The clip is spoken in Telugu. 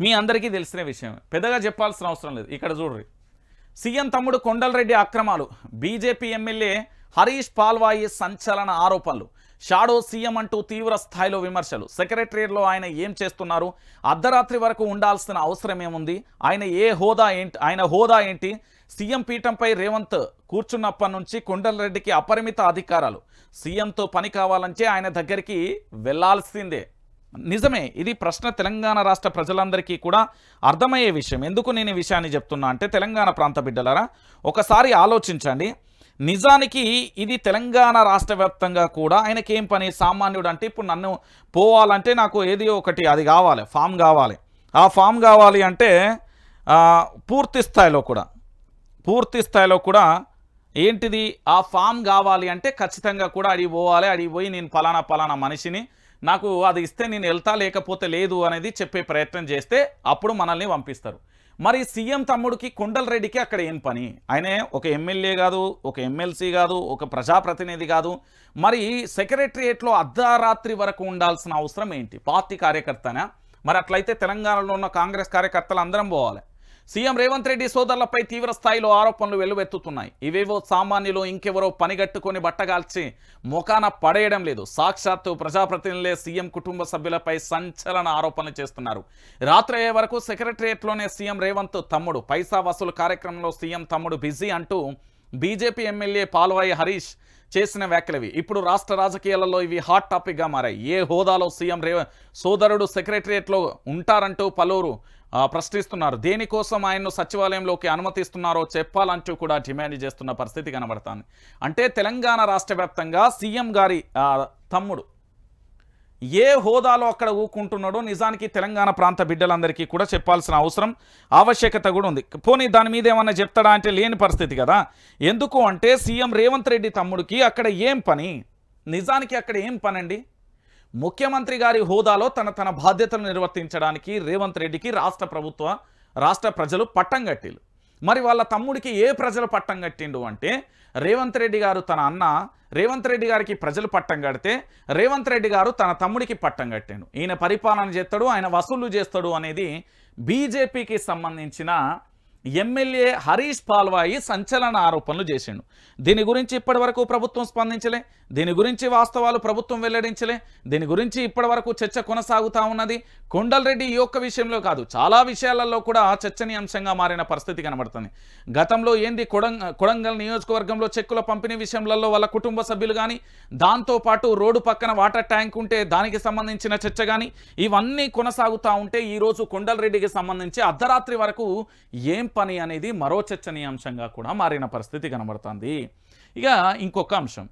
మీ అందరికీ తెలిసిన విషయం. పెద్దగా చెప్పాల్సిన అవసరం లేదు. ఇక్కడ చూడండి సీఎం తమ్ముడు కొండలరెడ్డి అక్రమాలు. బీజేపీ ఎమ్మెల్యే హరీష్ పాల్వాయి సంచలన ఆరోపణలు. షాడో సీఎం అంటూ తీవ్ర స్థాయిలో విమర్శలు. సెక్రటరీలో ఆయన ఏం చేస్తున్నారు? అర్ధరాత్రి వరకు ఉండాల్సిన అవసరం ఏముంది? ఆయన ఏ హోదా ఏంటి? ఆయన హోదా ఏంటి? సీఎం పీఠంపై రేవంత్ కూర్చున్నప్పటి నుంచి కొండలరెడ్డికి అపరిమిత అధికారాలు. సీఎంతో పని కావాలంటే ఆయన దగ్గరికి వెళ్ళాల్సిందే. నిజమే ఇది ప్రశ్న తెలంగాణ రాష్ట్ర ప్రజలందరికీ కూడా అర్థమయ్యే విషయం. ఎందుకు నేను ఈ విషయాన్ని చెప్తున్నా అంటే తెలంగాణ ప్రాంత బిడ్డలారా ఒకసారి ఆలోచించండి. నిజానికి ఇది తెలంగాణ రాష్ట్ర వ్యాప్తంగా కూడా ఆయనకి ఏం పని? సామాన్యుడు అంటే ఇప్పుడు నన్ను పోవాలంటే నాకు ఏది ఒకటి అది కావాలి ఫామ్ కావాలి. ఆ ఫామ్ కావాలి అంటే పూర్తి స్థాయిలో కూడా పూర్తి స్థాయిలో కూడా ఏంటిది? ఆ ఫామ్ కావాలి అంటే ఖచ్చితంగా కూడా అడిగి పోవాలి. అడిగి పోయి నేను ఫలానా ఫలానా మనిషిని నాకు అది ఇస్తే నేను వెళ్తా లేకపోతే లేదు అనేది చెప్పే ప్రయత్నం చేస్తే అప్పుడు మనల్ని పంపిస్తారు. మరి సీఎం తమ్ముడికి కొండలరెడ్డికి అక్కడ ఏం పని? ఆయనే ఒక ఎమ్మెల్యే కాదు ఒక ఎమ్మెల్సీ కాదు ఒక ప్రజాప్రతినిధి కాదు. మరి సెక్రటరియేట్లో అర్ధరాత్రి వరకు ఉండాల్సిన అవసరం ఏంటి? పార్టీ కార్యకర్తనా? మరి అట్లయితే తెలంగాణలో ఉన్న కాంగ్రెస్ కార్యకర్తలు అందరం పోవాలి. సీఎం రేవంత్ రెడ్డి సోదరులపై తీవ్ర స్థాయిలో ఆరోపణలు వెల్లువెత్తుతున్నాయి. ఇవేవో సామాన్యులు ఇంకెవరో పనిగట్టుకొని బట్టగాల్చి ముఖాన పడేయడం లేదు. సాక్షాత్తు ప్రజాప్రతినిధులే సీఎం కుటుంబ సభ్యులపై సంచలన ఆరోపణలు చేస్తున్నారు. రాత్రి అయ్యే వరకు సెక్రటరియట్లోనే సీఎం రేవంత్ తమ్ముడు. పైసా వసూలు కార్యక్రమంలో సీఎం తమ్ముడు బిజీ అంటూ బీజేపీ ఎమ్మెల్యే పాల్వాయి హరీష్ చేసిన వ్యాఖ్యలవి. ఇప్పుడు రాష్ట్ర రాజకీయాలలో ఇవి హాట్ టాపిక్గా మారాయి. ఏ హోదాలో సీఎం రేవ సోదరుడు సెక్రటరియట్లో ఉంటారంటూ పలువురు ప్రశ్నిస్తున్నారు. దేనికోసం ఆయన్ను సచివాలయంలోకి అనుమతిస్తున్నారో చెప్పాలంటూ కూడా డిమాండ్ చేస్తున్న పరిస్థితి కనబడుతుంది. అంటే తెలంగాణ రాష్ట్ర వ్యాప్తంగా సీఎం గారి తమ్ముడు ఏ హోదాలో అక్కడ ఊకుంటున్నాడో నిజానికి తెలంగాణ ప్రాంత బిడ్డలందరికీ కూడా చెప్పాల్సిన అవసరం ఆవశ్యకత కూడా ఉంది. పోనీ దాని మీద ఏమన్నా చెప్తాడా అంటే లేని పరిస్థితి కదా. ఎందుకు అంటే సీఎం రేవంత్ రెడ్డి తమ్ముడికి అక్కడ ఏం పని? నిజానికి అక్కడ ఏం పని అండి ముఖ్యమంత్రి గారి హోదాలో తన తన బాధ్యతలు నిర్వర్తించడానికి రేవంత్ రెడ్డికి రాష్ట్ర ప్రభుత్వ రాష్ట్ర ప్రజలు పట్టం కట్టిలు మరి వాళ్ళ తమ్ముడికి ఏ ప్రజలు పట్టం కట్టిండు అంటే రేవంత్ రెడ్డి గారు తన అన్న రేవంత్ రెడ్డి గారికి ప్రజలు పట్టం కడితే రేవంత్ రెడ్డి గారు తన తమ్ముడికి పట్టం కట్టాడు. ఈయన పరిపాలన చేస్తాడు ఆయన వసూళ్ళు చేస్తాడు అనేది బీజేపీకి సంబంధించిన ఎమ్మెల్యే హరీష్ పాల్వాయి సంచలన ఆరోపణలు చేసిండు. దీని గురించి ఇప్పటివరకు ప్రభుత్వం స్పందించలే. దీని గురించి వాస్తవాలు ప్రభుత్వం వెల్లడించలే. దీని గురించి ఇప్పటివరకు చర్చ కొనసాగుతూ ఉన్నది కొండలరెడ్డి ఈ ఒక్క విషయంలో కాదు. చాలా విషయాలలో కూడా చర్చనీయాంశంగా మారిన పరిస్థితి కనబడుతుంది. గతంలో ఏంది కొడంగల్ నియోజకవర్గంలో చెక్కుల పంపిణీ విషయంలో వాళ్ళ కుటుంబ సభ్యులు కానీ దాంతోపాటు రోడ్డు పక్కన వాటర్ ట్యాంక్ ఉంటే దానికి సంబంధించిన చర్చ కానీ ఇవన్నీ కొనసాగుతూ ఉంటే ఈరోజు కొండలరెడ్డికి సంబంధించి అర్ధరాత్రి వరకు ఏం పని అనేది మరో చర్చనీయాంశంగా కూడా మారిన పరిస్థితి కనబడుతుంది. ఇక ఇంకొక అంశం.